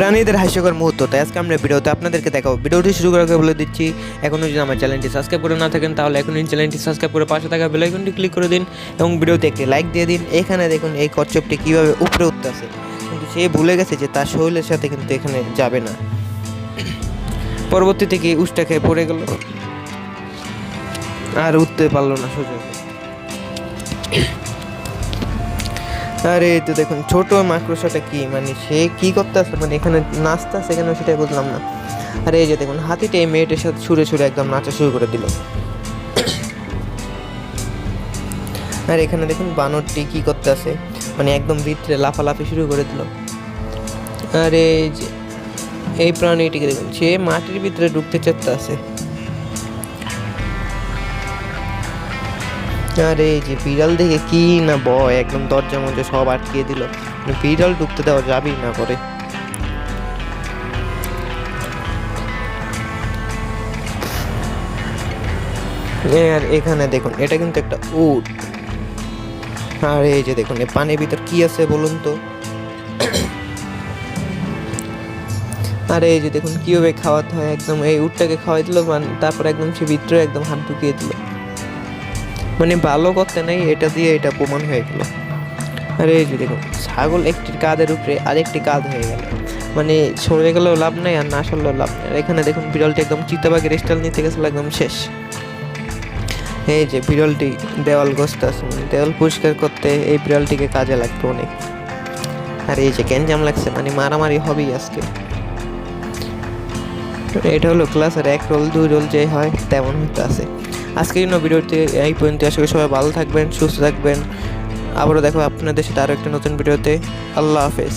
প্রাণীদের হাস্যকর মুহূর্ত, তাই আজকে আমরা ভিডিওতে আপনাদেরকে দেখাবো। ভিডিওটি শুরু করার আগে বলে দিচ্ছি, এখনও যদি আমার চ্যানেলটি সাবস্ক্রাইব করে না থাকেন, তাহলে এখনই চ্যানেলটি সাবস্ক্রাইব করে পাশে থাকা বেলাইকনটি ক্লিক করে দিন এবং ভিডিওতে একটি লাইক দিয়ে দিন। এখানে দেখুন এই কচ্ছপটি কীভাবে উপরে উঠতে কিন্তু সে ভুলে গেছে যে তার শরীরের সাথে কিন্তু এখানে যাবে না। পরবর্তী থেকে উষ্টা খেয়ে পড়ে গেল? আর উঠতে পারল না সোজা আরে, তো দেখুন, ছোট মাকড়সাটা কি? মানে সে কি করতে আসছে মানে এখানে নাচতে আসছে কেন সেটাই বুঝলাম না। আরে, এই যে দেখুন, হাতিটা এই মেয়েটার সাথে ছুঁড়ে ছুঁড়ে একদম নাচা শুরু করে দিল। আর এখানে দেখুন, বানরটি কি করতে আছে মানে একদম ভিতরে লাফালাফি শুরু করে দিল। আরে, এই যে, এই প্রাণীটিকে দেখুন, সে মাটির ভিতরে ঢুকতে চাচ্ছে আছে। আরে এই যে বিড়াল দেখে কি না বয় একদম দরজা মধ্যে সব আটকিয়ে দিল। মানে বিড়াল ঢুকতে দেওয়া যাবেই না করে। আর এখানে দেখুন, এটা কিন্তু একটা উট। আর এই যে দেখুন পানির ভিতর কি আছে বলুন তো? আর এই যে দেখুন, কীভাবে খাওয়াতে হয়, একদম এই উটটাকে খাওয়াই দিল মানে তারপর একদম সে ভিতরে একদম হাত ঢুকিয়ে দিল। মানে ভালো করতে নেই, এটা দিয়ে এটা প্রমাণ হয়ে গেল। আরে এই যে দেখুন ছাগল একটি কাঁধের উপরে আরেকটি কাঁধ হয়ে গেল। মানে সরে গেলেও লাভ নেই আর না সরলেও লাভ নেই। আর এখানে দেখুন, বিড়ালটি একদম চিতাবাগের স্টাইল নিতে গেছিল, একদম শেষ। এই যে বিড়ালটি দেওয়াল গোস্ত আছে মানে দেওয়াল পরিষ্কার করতে এই বিড়ালটিকে কাজে লাগবে অনেক। আর এই যে গ্যাঞ্জাম লাগছে মানে মারামারি হবেই আজকে। এটা হলো ক্লাসের এক রোল দুই রোল যে হয়, তেমন হতে আছে। আজকের জন্য ভিডিওটি এই পর্যন্ত আসলে সবাই ভালো থাকবেন, সুস্থ থাকবেন। আবারও দেখো আপনাদের সাথে আরও একটা নতুন ভিডিওতে। আল্লাহ হাফেজ।